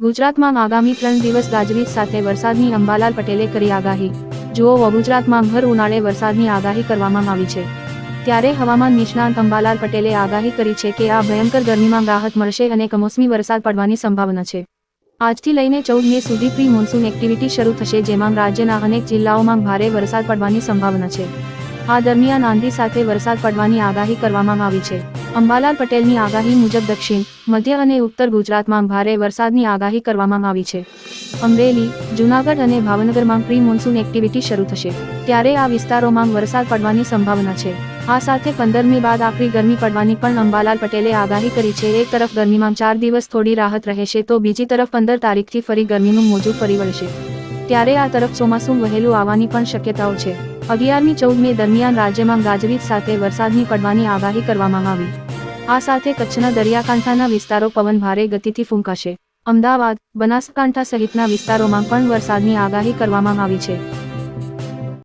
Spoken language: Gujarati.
ગુજરાતમાં આગામી ત્રણ દિવસ ગાજવીજ સાથે વરસાદની અંબાલાલ પટેલે કરી આગાહી. જુઓ ગુજરાતમાં ભર ઉનાળે વરસાદની આગાહી કરવામાં આવી છે. ત્યારે હવામાન નિષ્ણાંત અંબાલાલ પટેલે આગાહી કરી છે કે આ ભયંકર ગરમીમાં રાહત મળશે અને કમોસમી વરસાદ પડવાની સંભાવના છે. આજથી લઈને ચૌદ મે સુધી પ્રી મોન્સૂન એક્ટિવિટી શરૂ થશે જેમાં રાજ્યના અનેક જિલ્લાઓમાં ભારે વરસાદ પડવાની સંભાવના છે. આ દરમિયાન આંધી સાથે વરસાદ પડવાની આગાહી કરવામાં આવી છે. અંબાલાલ પટેલની આગાહી મુજબ દક્ષિણ, મધ્ય અને ઉત્તર ગુજરાતમાં ભારે વરસાદની આગાહી કરવામાં આવી છે. અમરેલી, જૂનાગઢ અને ભાવનગરમાં પ્રી મોન્સૂન એક્ટિવિટી શરૂ થશે. ત્યારે આ વિસ્તારોમાં વરસાદ પડવાની સંભાવના છે. આ સાથે પંદર મે બાદ આખરી ગરમી પડવાની પણ અંબાલાલ પટેલે આગાહી કરી છે. એક તરફ ગરમીમાં ચાર દિવસ થોડી રાહત રહેશે તો બીજી તરફ પંદર તારીખથી ફરી ગરમીનું મોજું ફરી વળશે. ત્યારે આ તરફ ચોમાસું વહેલું આવવાની પણ શક્યતાઓ છે. અગિયારમી ચૌદ મે દરમિયાન રાજ્યમાં ગાજવીજ સાથે વરસાદની પડવાની આગાહી કરવામાં આવી. આ સાથે કચ્છના દરિયાકાંઠાના વિસ્તારો પવન ભારે ગતિથી ફૂંકાશે. અમદાવાદ, બનાસકાંઠા સહિતના વિસ્તારોમાં પણ વરસાદની આગાહી કરવામાં આવી છે.